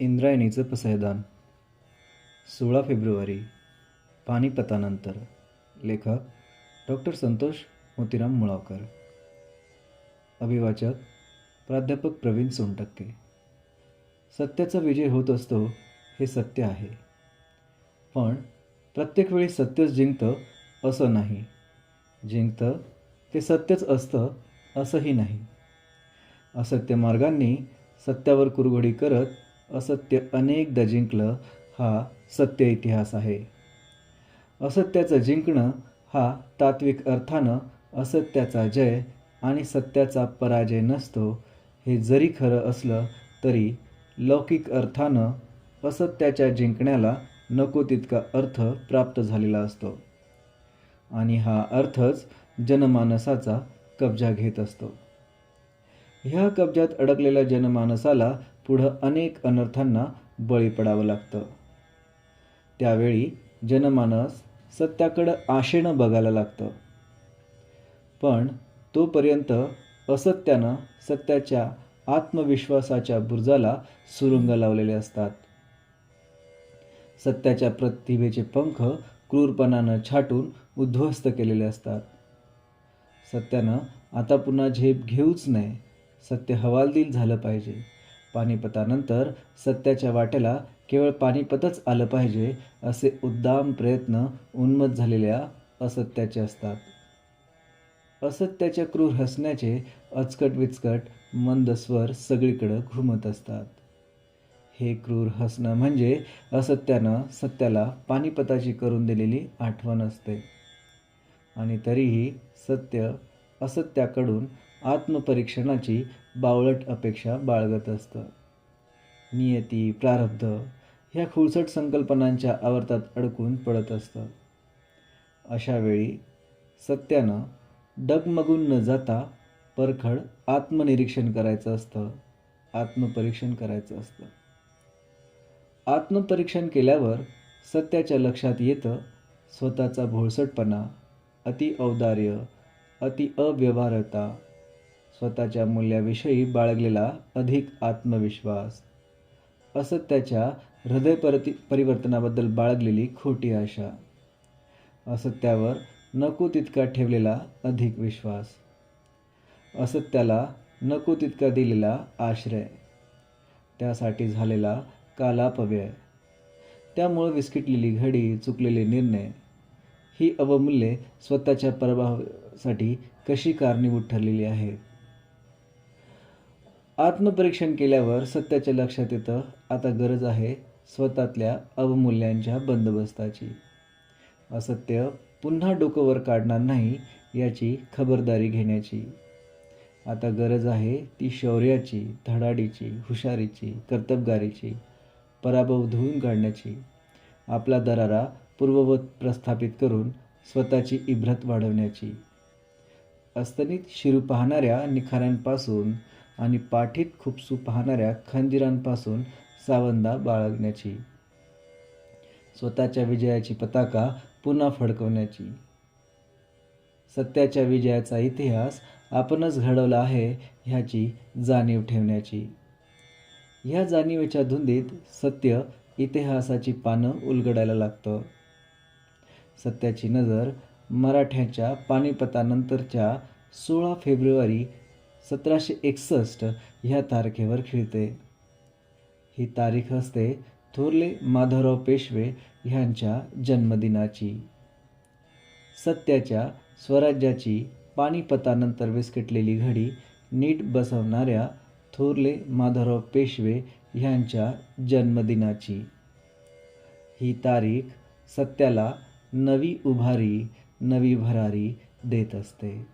इंद्रायणीचं पसायदान. सोळा फेब्रुवारी पानिपतानंतर. लेखक डॉक्टर संतोष मोतीराम मुळावकर. अभिवाचक प्राध्यापक प्रवीण सोनटक्के. सत्याचा विजय होत असतो हे सत्य आहे. पण प्रत्येक वेळी सत्यच जिंकतं असं नाही. जिंकतं ते सत्यच असतं असंही नाही. असत्य मार्गांनी सत्यावर कुरघोडी करत असत्य अनेकदा जिंकलं हा सत्य इतिहास आहे. असत्याचं जिंकणं हा तात्विक अर्थानं असत्याचा जय आणि सत्याचा पराजय नसतो हे जरी खरं असलं तरी लौकिक अर्थानं असत्याच्या जिंकण्याला नको तितका अर्थ प्राप्त झालेला असतो. आणि हा अर्थच जनमानसाचा कब्जा घेत असतो. ह्या कब्जात अडकलेल्या जनमानसाला पुढं अनेक अनर्थांना बळी पडावं लागतं. त्यावेळी जनमानस सत्याकडं आशेनं बघायला लागतं. पण तोपर्यंत असत्यानं सत्याच्या आत्मविश्वासाच्या बुरजाला सुरुंग लावलेले असतात. सत्याच्या प्रतिभेचे पंख क्रूरपणानं छाटून उद्ध्वस्त केलेले असतात. सत्यानं आता पुन्हा झेप घेऊच नये. सत्य हवालदिल झालं पाहिजे. पानिपतानंतर सत्याच्या वाटेला केवळ पानिपतच आलं पाहिजे असे उद्दाम प्रयत्न उन्मत झालेल्या असत्याचे असतात. असत्याच्या क्रूर हसण्याचे अचकट विचकट मंद स्वर सगळीकडं घुमत असतात. हे क्रूर हसणं म्हणजे असत्यानं सत्याला पानिपताची करून दिलेली आठवण असते. आणि तरीही सत्य असत्याकडून आत्मपरीक्षणाची बावळट अपेक्षा बाळगत असतं. नियती प्रारब्ध ह्या खुळसट संकल्पनांच्या आवर्तात अडकून पडत असतं. अशा वेळी सत्यानं डगमगून न जाता परखड आत्मनिरीक्षण करायचं असतं आत्मपरीक्षण करायचं असतं. आत्मपरीक्षण केल्यावर सत्याच्या लक्षात येतं स्वतःचा भोळसटपणा अति औदार्य अति अव्यवहारता स्वतःच्या मूल्याविषयी बाळगलेला अधिक आत्मविश्वास. असत्याच्या हृदय परति परिवर्तनाबद्दल बाळगलेली खोटी आशा. असत्यावर नको तितका ठेवलेला अधिक विश्वास. असत्याला नको तितका दिलेला आश्रय. त्यासाठी झालेला कालापव्यय. त्यामुळं विस्किटलेली घडी चुकलेले निर्णय ही अवमूल्ये स्वतःच्या प्रभावासाठी कशी कारणीभूत ठरलेली आहेत? आत्मपरीक्षण केल्यावर सत्याच्या लक्षात येतं आता गरज आहे स्वतःतल्या अवमूल्यांच्या बंदोबस्ताची. असत्य पुन्हा डोकं वर काढणार नाही याची खबरदारी घेण्याची. आता गरज आहे ती शौर्याची धडाडीची हुशारीची कर्तबगारीची पराभव धुवून काढण्याची. आपला दरारा पूर्ववत प्रस्थापित करून स्वतःची इब्रत वाढवण्याची. अस्तनीत शिरू पाहणाऱ्या निखाऱ्यांपासून आणि पाठीत खुपसू पाहणाऱ्या खंदिरांपासून सावंदा बाळगण्याची. स्वतःच्या विजयाची पताका पुन्हा फडकवण्याची. सत्याच्या विजयाचा इतिहास आपणच घडवला आहे ह्याची जाणीव ठेवण्याची. ह्या जाणीवेच्या धुंदीत सत्य इतिहासाची पानं उलगडायला लागतं. सत्याची नजर मराठ्याच्या पानिपतानंतरच्या सोळा फेब्रुवारी सतराशे एकसष्ट ह्या तारखेवर खिळते. ही तारीख असते थोरले माधवराव पेशवे ह्यांच्या जन्मदिनाची. सत्याच्या स्वराज्याची पानिपतानंतर विस्कटलेली घडी नीट बसवणाऱ्या थोरले माधवराव पेशवे ह्यांच्या जन्मदिनाची. ही तारीख सत्याला नवी उभारी नवी भरारी देत असते.